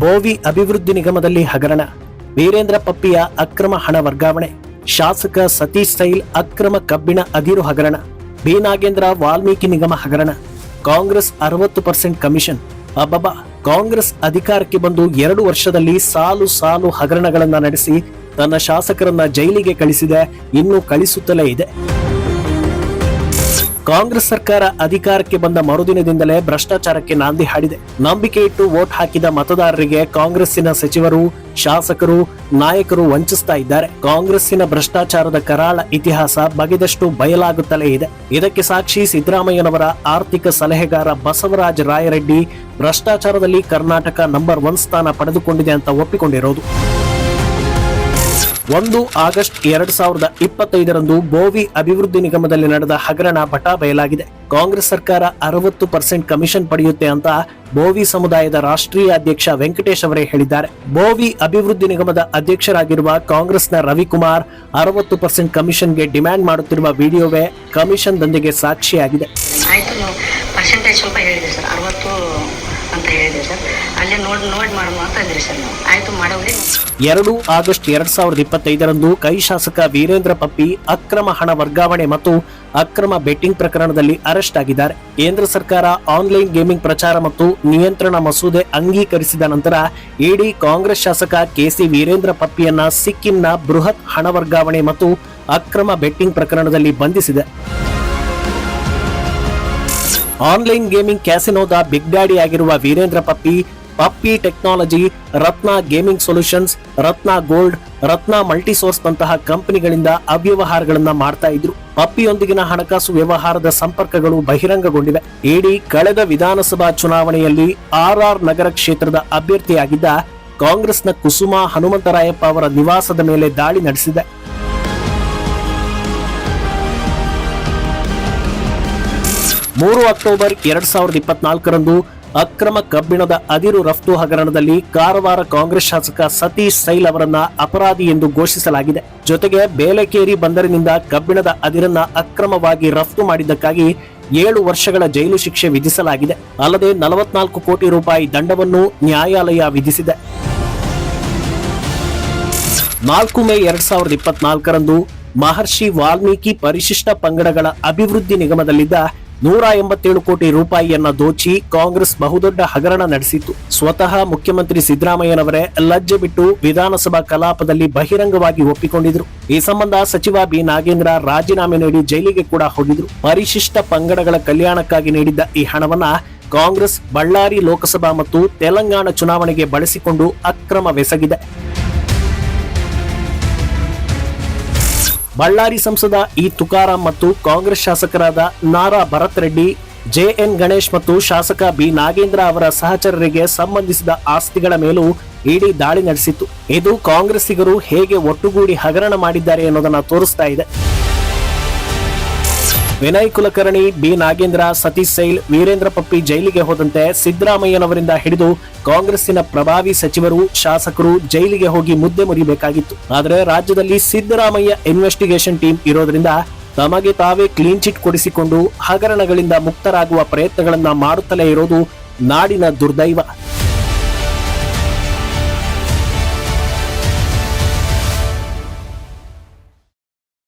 ಬೋವಿ ಅಭಿವೃದ್ಧಿ ನಿಗಮದಲ್ಲಿ ಹಗರಣ. ವೀರೇಂದ್ರ ಪಪ್ಪಿಯ ಅಕ್ರಮ ಹಣ ವರ್ಗಾವಣೆ. ಶಾಸಕ ಸತೀಶ್ ಸೈಲ್ ಅಕ್ರಮ ಕಬ್ಬಿಣ ಅದಿರು ಹಗರಣ. ಬಿ. ನಾಗೇಂದ್ರ ವಾಲ್ಮೀಕಿ ನಿಗಮ ಹಗರಣ. ಕಾಂಗ್ರೆಸ್ ಅರವತ್ತು ಪರ್ಸೆಂಟ್ ಕಮಿಷನ್. ಅಬ್ಬಬ್ಬಾ, ಕಾಂಗ್ರೆಸ್ ಅಧಿಕಾರಕ್ಕೆ ಬಂದು ಎರಡು ವರ್ಷದಲ್ಲಿ ಸಾಲು ಸಾಲು ಹಗರಣಗಳನ್ನು ನಡೆಸಿ ತನ್ನ ಶಾಸಕರನ್ನ ಜೈಲಿಗೆ ಕಳಿಸಿದೆ. ಇನ್ನೂ ಕಳಿಸುತ್ತಲೇ ಇದೆ. ಕಾಂಗ್ರೆಸ್. ಸರ್ಕಾರ ಅಧಿಕಾರಕ್ಕೆ ಬಂದ ಮರುದಿನದಿಂದಲೇ ಭ್ರಷ್ಟಾಚಾರಕ್ಕೆ ನಾಂದಿ ಹಾಡಿದೆ. ನಂಬಿಕೆ ಇಟ್ಟು ವೋಟ್ ಹಾಕಿದ ಮತದಾರರಿಗೆ ಕಾಂಗ್ರೆಸ್ಸಿನ ಸಚಿವರು, ಶಾಸಕರು, ನಾಯಕರು ವಂಚಿಸ್ತಾ ಇದ್ದಾರೆ. ಕಾಂಗ್ರೆಸ್ಸಿನ ಭ್ರಷ್ಟಾಚಾರದ ಕರಾಳ ಇತಿಹಾಸ ಬಗೆದಷ್ಟು ಬಯಲಾಗುತ್ತಲೇ ಇದೆ. ಇದಕ್ಕೆ ಸಾಕ್ಷಿ ಸಿದ್ದರಾಮಯ್ಯನವರ ಆರ್ಥಿಕ ಸಲಹೆಗಾರ ಬಸವರಾಜ ರಾಯರೆಡ್ಡಿ, ಭ್ರಷ್ಟಾಚಾರದಲ್ಲಿ ಕರ್ನಾಟಕ ನಂಬರ್ ಒನ್ ಸ್ಥಾನ ಪಡೆದುಕೊಂಡಿದೆ ಅಂತ ಒಪ್ಪಿಕೊಂಡಿರೋದು. ಒಂದು ಆಗಸ್ಟ್ ಎರಡ್ ಸಾವಿರದ ಇಪ್ಪತ್ತೈದರಂದು ಬೋವಿ ಅಭಿವೃದ್ಧಿ ನಿಗಮದಲ್ಲಿ ನಡೆದ ಹಗರಣ ಬಟಾ ಬಯಲಾಗಿದೆ. ಕಾಂಗ್ರೆಸ್ ಸರ್ಕಾರ ಅರವತ್ತು ಪರ್ಸೆಂಟ್ ಕಮಿಷನ್ ಪಡೆಯುತ್ತೆ ಅಂತ ಬೋವಿ ಸಮುದಾಯದ ರಾಷ್ಟ್ರೀಯ ಅಧ್ಯಕ್ಷ ವೆಂಕಟೇಶ್ ಅವರೇ ಹೇಳಿದ್ದಾರೆ. ಬೋವಿ ಅಭಿವೃದ್ಧಿ ನಿಗಮದ ಅಧ್ಯಕ್ಷರಾಗಿರುವ ಕಾಂಗ್ರೆಸ್ನ ರವಿಕುಮಾರ್ ಅರವತ್ತು ಪರ್ಸೆಂಟ್ ಕಮಿಷನ್ಗೆ ಡಿಮ್ಯಾಂಡ್ ಮಾಡುತ್ತಿರುವ ವಿಡಿಯೋವೇ ಕಮಿಷನ್ ದಂಧೆಗೆ ಸಾಕ್ಷಿಯಾಗಿದೆ. ಎರಡು ಆಗಸ್ಟ್ ಎರಡ್ ಸಾವಿರದ ಇಪ್ಪತ್ತೈದರಂದು ಕೈ ಶಾಸಕ ವೀರೇಂದ್ರ ಪಪ್ಪಿ ಅಕ್ರಮ ಹಣ ವರ್ಗಾವಣೆ ಮತ್ತು ಅಕ್ರಮ ಬೆಟ್ಟಿಂಗ್ ಪ್ರಕರಣದಲ್ಲಿ ಅರೆಸ್ಟ್ ಆಗಿದ್ದಾರೆ. ಕೇಂದ್ರ ಸರ್ಕಾರ ಆನ್ಲೈನ್ ಗೇಮಿಂಗ್ ಪ್ರಚಾರ ಮತ್ತು ನಿಯಂತ್ರಣ ಮಸೂದೆ ಅಂಗೀಕರಿಸಿದ ನಂತರ ಇಡಿ ಕಾಂಗ್ರೆಸ್ ಶಾಸಕ ಕೆಸಿ ವೀರೇಂದ್ರ ಪಪ್ಪಿಯನ್ನ ಸಿಕ್ಕಿಂನ ಬೃಹತ್ ಹಣ ವರ್ಗಾವಣೆ ಮತ್ತು ಅಕ್ರಮ ಬೆಟ್ಟಿಂಗ್ ಪ್ರಕರಣದಲ್ಲಿ ಬಂಧಿಸಿದೆ. ಆನ್ಲೈನ್ ಗೇಮಿಂಗ್ ಕ್ಯಾಸಿನೋದ ಬಿಗ್ ಡ್ಯಾಡಿ ಆಗಿರುವ Veerendra Puppy Puppy technology, Ratna gaming solutions, Ratna gold, Ratna multisource ನಂತಹ ಕಂಪನಿಗಳಿಂದ ಅವ್ಯವಹಾರಗಳನ್ನ ಮಾಡ್ತಾ ಇದ್ರು. ಪಪ್ಪಿಯೊಂದಿಗಿನ ಹಣಕಾಸು ವ್ಯವಹಾರದ ಸಂಪರ್ಕಗಳು ಬಹಿರಂಗಗೊಂಡಿವೆ. ಇಡಿ ಕಳೆದ ವಿಧಾನಸಭಾ ಚುನಾವಣೆಯಲ್ಲಿ ಆರ್ಆರ್ ನಗರ ಕ್ಷೇತ್ರದ ಅಭ್ಯರ್ಥಿಯಾಗಿದ್ದ ಕಾಂಗ್ರೆಸ್ನ ಕುಸುಮಾ ಹನುಮಂತರಾಯಪ್ಪ ಅವರ ನಿವಾಸದ ಮೇಲೆ ದಾಳಿ ನಡೆಸಿದೆ. ಮೂರು ಅಕ್ಟೋಬರ್ ಎರಡ್ ಸಾವಿರದ ಇಪ್ಪತ್ನಾಲ್ಕರಂದು ಅಕ್ರಮ ಕಬ್ಬಿಣದ ಅದಿರು ರಫ್ತು ಹಗರಣದಲ್ಲಿ ಕಾರವಾರ ಕಾಂಗ್ರೆಸ್ ಶಾಸಕ ಸತೀಶ್ ಸೈಲ್ ಅವರನ್ನ ಅಪರಾಧಿ ಎಂದು ಘೋಷಿಸಲಾಗಿದೆ. ಜೊತೆಗೆ ಬೇಲೆಕೇರಿ ಬಂದರಿನಿಂದ ಕಬ್ಬಿಣದ ಅದಿರನ್ನ ಅಕ್ರಮವಾಗಿ ರಫ್ತು ಮಾಡಿದ್ದಕ್ಕಾಗಿ ಏಳು ವರ್ಷಗಳ ಜೈಲು ಶಿಕ್ಷೆ ವಿಧಿಸಲಾಗಿದೆ. ಅಲ್ಲದೆ ನಲವತ್ನಾಲ್ಕು ಕೋಟಿ ರೂಪಾಯಿ ದಂಡವನ್ನು ನ್ಯಾಯಾಲಯ ವಿಧಿಸಿದೆ. ನಾಲ್ಕು ಮೇ ಎರಡ್ ಸಾವಿರದ ಇಪ್ಪತ್ನಾಲ್ಕರಂದು ಮಹರ್ಷಿ ವಾಲ್ಮೀಕಿ ಪರಿಶಿಷ್ಟ ಪಂಗಡಗಳ ಅಭಿವೃದ್ಧಿ ನಿಗಮದಲ್ಲಿದ್ದ ನೂರ ಎಂಬತ್ತೇಳು ಕೋಟಿ ರೂಪಾಯಿಯನ್ನ ದೋಚಿ ಕಾಂಗ್ರೆಸ್ ಬಹುದೊಡ್ಡ ಹಗರಣ ನಡೆಸಿತ್ತು. ಸ್ವತಃ ಮುಖ್ಯಮಂತ್ರಿ ಸಿದ್ದರಾಮಯ್ಯನವರೇ ಲಜ್ಜೆ ಬಿಟ್ಟು ವಿಧಾನಸಭಾ ಕಲಾಪದಲ್ಲಿ ಬಹಿರಂಗವಾಗಿ ಒಪ್ಪಿಕೊಂಡಿದ್ರು. ಈ ಸಂಬಂಧ ಸಚಿವ ಬಿ ನಾಗೇಂದ್ರ ರಾಜೀನಾಮೆ ನೀಡಿ ಜೈಲಿಗೆ ಕೂಡ ಹೋಗಿದ್ರು. ಪರಿಶಿಷ್ಟ ಪಂಗಡಗಳ ಕಲ್ಯಾಣಕ್ಕಾಗಿ ನೀಡಿದ್ದ ಈ ಹಣವನ್ನ ಕಾಂಗ್ರೆಸ್, ಬಳ್ಳಾರಿ ಲೋಕಸಭಾ ಮತ್ತು ತೆಲಂಗಾಣ ಚುನಾವಣೆಗೆ ಬಳಸಿಕೊಂಡು ಅಕ್ರಮವೆಸಗಿದೆ ಬಳ್ಳಾರಿ ಸಂಸದ ಇ ತುಕಾರಾಂ ಮತ್ತು ಕಾಂಗ್ರೆಸ್ ಶಾಸಕರಾದ ನಾರಾ ಭರತ್ ರೆಡ್ಡಿ ಜೆಎನ್ ಗಣೇಶ್ ಮತ್ತು ಶಾಸಕ ಬಿ ನಾಗೇಂದ್ರ ಅವರ ಸಹಚರರಿಗೆ ಸಂಬಂಧಿಸಿದ ಆಸ್ತಿಗಳ ಮೇಲೂ ಇಡಿ ದಾಳಿ ನಡೆಸಿತ್ತು. ಇದು ಕಾಂಗ್ರೆಸ್ಸಿಗರು ಹೇಗೆ ಒಟ್ಟುಗೂಡಿ ಹಗರಣ ಮಾಡಿದ್ದಾರೆ ಅನ್ನೋದನ್ನ ತೋರಿಸ್ತಾ ಇದೆ. ವಿನಯ್ ಕುಲಕರ್ಣಿ, ಬಿ. ನಾಗೇಂದ್ರ, ಸತೀಶ್ ಸೈಲ್, ವೀರೇಂದ್ರ ಪಪ್ಪಿ ಜೈಲಿಗೆ ಹೋದಂತೆ ಸಿದ್ದರಾಮಯ್ಯನವರಿಂದ ಹಿಡಿದು ಕಾಂಗ್ರೆಸ್ಸಿನ ಪ್ರಭಾವಿ ಸಚಿವರು, ಶಾಸಕರು ಜೈಲಿಗೆ ಹೋಗಿ ಮುದ್ದೆ ಮುರಿಬೇಕಾಗಿತ್ತು. ಆದರೆ ರಾಜ್ಯದಲ್ಲಿ ಸಿದ್ದರಾಮಯ್ಯ ಇನ್ವೆಸ್ಟಿಗೇಷನ್ ಟೀಮ್ ಇರೋದ್ರಿಂದ ತಮಗೆ ತಾವೇ ಕ್ಲೀನ್ ಚಿಟ್ ಕೊಡಿಸಿಕೊಂಡು ಹಗರಣಗಳಿಂದ ಮುಕ್ತರಾಗುವ ಪ್ರಯತ್ನಗಳನ್ನ ಮಾಡುತ್ತಲೇ ಇರೋದು ನಾಡಿನ ದುರ್ದೈವ.